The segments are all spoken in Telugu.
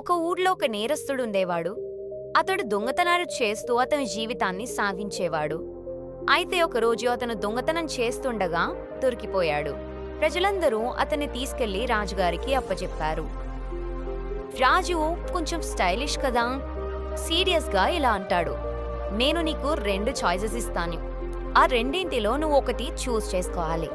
ఒక ఊర్లో ఒక నేరస్తుడుండేవాడు అతడు దొంగతనాలు చేస్తూ అతని జీవితాన్ని సాగించేవాడు. అయితే ఒకరోజు అతను దొంగతనం చేస్తుండగా దొరికిపోయాడు. ప్రజలందరూ అతన్ని తీసుకెళ్ళి రాజుగారికి అప్పచెప్పారు. రాజు కొంచెం స్టైలిష్ కదా సీరియస్గా ఇలా అంటాడు. నేను నీకు రెండు చాయిసెస్ ఇస్తాను. ఆ రెండింటిలో నువ్వు ఒకటి చూస్ చేసుకోవాలి.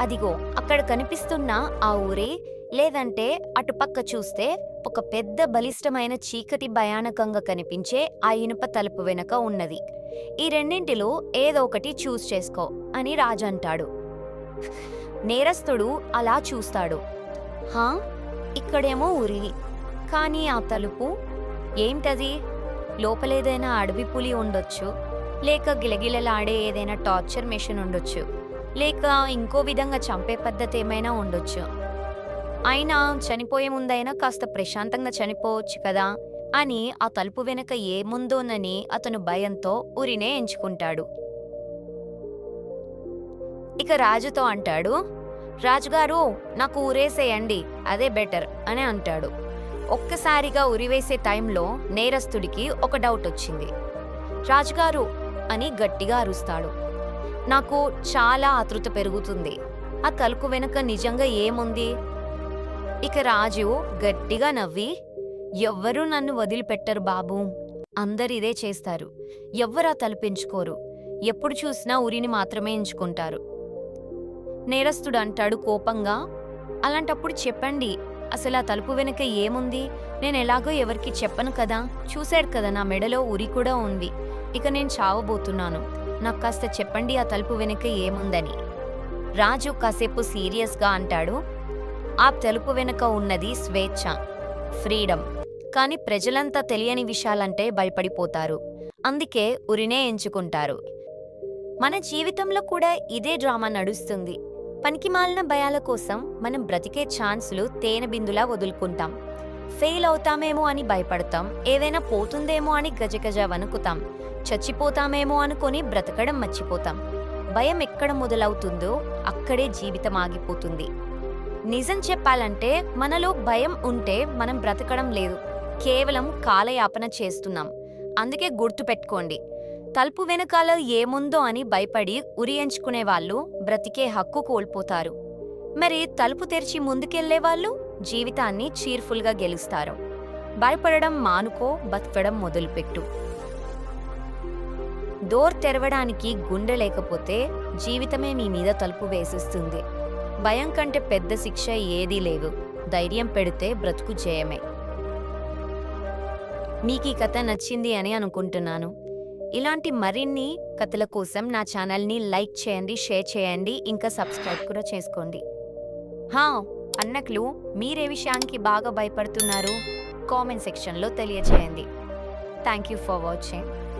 అదిగో అక్కడ కనిపిస్తున్న ఆ ఊరే లేదంటే అటుపక్క చూస్తే ఒక పెద్ద బలిష్టమైన చీకటి భయానకంగా కనిపించే ఆ ఇనుప తలుపు వెనుక ఉన్నది. ఈ రెండింటిలో ఏదో ఒకటి చూస్ చేసుకో అని రాజు అంటాడు. నేరస్తుడు అలా చూస్తాడు. హా? ఇక్కడేమో ఉరి. కానీ ఆ తలుపు? ఏంటది లోపలేదైనా అడవి పులి ఉండొచ్చు. లేక గిలగిలలాడే ఏదైనా టార్చర్ మెషిన్ ఉండొచ్చు. లేక ఇంకో విధంగా చంపే పద్ధతి ఏమైనా ఉండొచ్చు. అయినా చనిపోయే ముందైనా కాస్త ప్రశాంతంగా చనిపోవచ్చు కదా అని ఆ తలుపు వెనక ఏముందోనని అతను భయంతో ఉరినే ఎంచుకుంటాడు. ఇక రాజుతో అంటాడు రాజుగారు నాకు ఊరేసేయండి అదే బెటర్ అని అంటాడు. ఒక్కసారిగా ఉరివేసే టైంలో నేరస్తుడికి ఒక డౌట్ వచ్చింది. రాజుగారు అని గట్టిగా అరుస్తాడు. నాకు చాలా ఆతృత పెరుగుతుంది. ఆ తలుపు వెనుక నిజంగా ఏముంది? ఇక రాజు గట్టిగా నవ్వి ఎవ్వరూ నన్ను వదిలిపెట్టరు బాబూ. అందరిదే ఇదే చేస్తారు. ఎవ్వరు ఆ ఎప్పుడు చూసినా ఉరిని మాత్రమే ఎంచుకుంటారు. నేరస్తుడు అంటాడు కోపంగా అలాంటప్పుడు చెప్పండి. అసలు ఆ తలుపు వెనుక ఏముంది? నేను ఎలాగో ఎవరికి చెప్పను కదా. చూశాడు కదా నా మెడలో ఉరి కూడా ఉంది. ఇక నేను చావబోతున్నాను. నాకు కాస్త చెప్పండి ఆ తలుపు వెనుక ఏముందని. రాజు కాసేపు సీరియస్గా అంటాడు ఆ తలుపు వెనుక ఉన్నది స్వేచ్ఛ ఫ్రీడమ్. కానీ ప్రజలంతా తెలియని విషయాలంటే భయపడిపోతారు. అందుకే ఉరినే ఎంచుకుంటారు. మన జీవితంలో కూడా ఇదే డ్రామా నడుస్తుంది. పనికిమాలిన భయాల కోసం మనం బ్రతికే ఛాన్సులు తేనె బిందులా వదులుకుంటాం. ఫెయిల్ అవుతామేమో అని భయపడతాం. ఏదైనా పోతుందేమో అని గజగజ వణుకుతాం. చచ్చిపోతామేమో అనుకొని బ్రతకడం మర్చిపోతాం. భయం ఎక్కడ మొదలవుతుందో అక్కడే జీవితం ఆగిపోతుంది. నిజం చెప్పాలంటే మనలో భయం ఉంటే మనం బ్రతకడం లేదు. కేవలం కాలయాపన చేస్తున్నాం. అందుకే గుర్తుపెట్టుకోండి తలుపు వెనకాల ఏముందో అని భయపడి ఉరి ఎంచుకునే వాళ్ళు బ్రతికే హక్కు కోల్పోతారు. మరి తలుపు తెరిచి ముందుకెళ్ళే వాళ్ళు జీవితాన్ని చీర్ఫుల్గా గెలుస్తారు. భయపడడం మానుకో బతకడం మొదలుపెట్టు. డోర్ తెరవడానికి గుండె లేకపోతే జీవితమే మీ మీద తలుపు వేసిస్తుంది. భయం కంటే పెద్ద శిక్ష ఏదీ లేవు ధైర్యం పెడితే బ్రతుకు జయమే. మీకు ఈ కథ నచ్చింది అని అనుకుంటున్నాను. ఇలాంటి మరిన్ని కథల కోసం నా ఛానల్ని లైక్ చేయండి షేర్ చేయండి ఇంకా సబ్స్క్రైబ్ కూడా చేసుకోండి. హా అన్నకులు మీరే విషయానికి బాగా భయపడుతున్నారు? కామెంట్ సెక్షన్లో తెలియచేయండి. Thank you for watching.